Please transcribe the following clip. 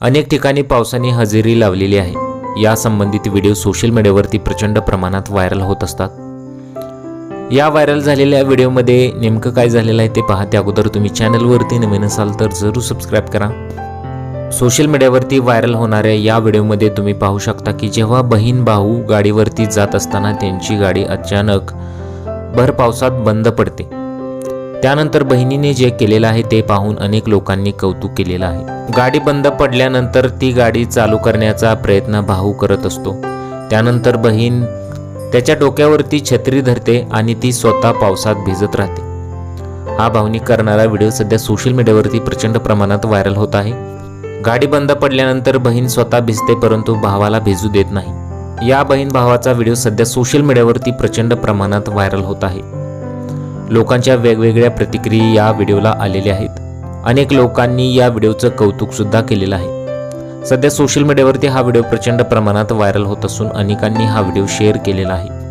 अनेक ठिकाणी पावसाने हजेरी लावलेली आहे. या संबंधित व्हिडिओ सोशल मीडियावरती प्रचंड प्रमाणात व्हायरल होत असतात. या व्हायरल झालेल्या व्हिडिओमध्ये नेमकं काय झालेलं आहे ते पहा त्या अगोदर तुम्ही चॅनलवरती नवीन असाल तर जरूर सबस्क्राईब करा. सोशल मीडियावरती व्हायरल होणाऱ्या या व्हिडिओमध्ये तुम्ही पाहू शकता की जेव्हा बहीण भाऊ गाडीवरती जात असताना त्यांची गाडी अचानक भर पावसात बंद पडते. त्यानंतर बहिणीने जे केलेलं आहे ते पाहून अनेक लोकांनी कौतुक केलेलं आहे. गाडी बंद पडल्यानंतर ती गाडी चालू करण्याचा प्रयत्न भाऊ करत असतो. त्यानंतर बहीण त्याच्या डोक्यावरती छत्री धरते आणि ती स्वतः पावसात भिजत राहते. हा भावनिक करणारा व्हिडिओ सध्या सोशल मीडियावरती प्रचंड प्रमाणात व्हायरल होत आहे. गाडी बंद पडल्यानंतर बहीण स्वतः भिजते परंतु भावाला भिजू देत नाही. या बहीण भावाचा व्हिडिओ सध्या सोशल मीडियावरती प्रचंड प्रमाणात व्हायरल होत आहे. लोकांच्या वेगवेगळ्या प्रतिक्रिया या व्हिडिओला आलेल्या आहेत. अनेक लोकांनी या व्हिडिओचं कौतुकसुद्धा केलेलं आहे. सध्या सोशल मीडियावरती हा व्हिडिओ प्रचंड प्रमाणात व्हायरल होत असून अनेकांनी हा व्हिडिओ शेअर केलेला आहे.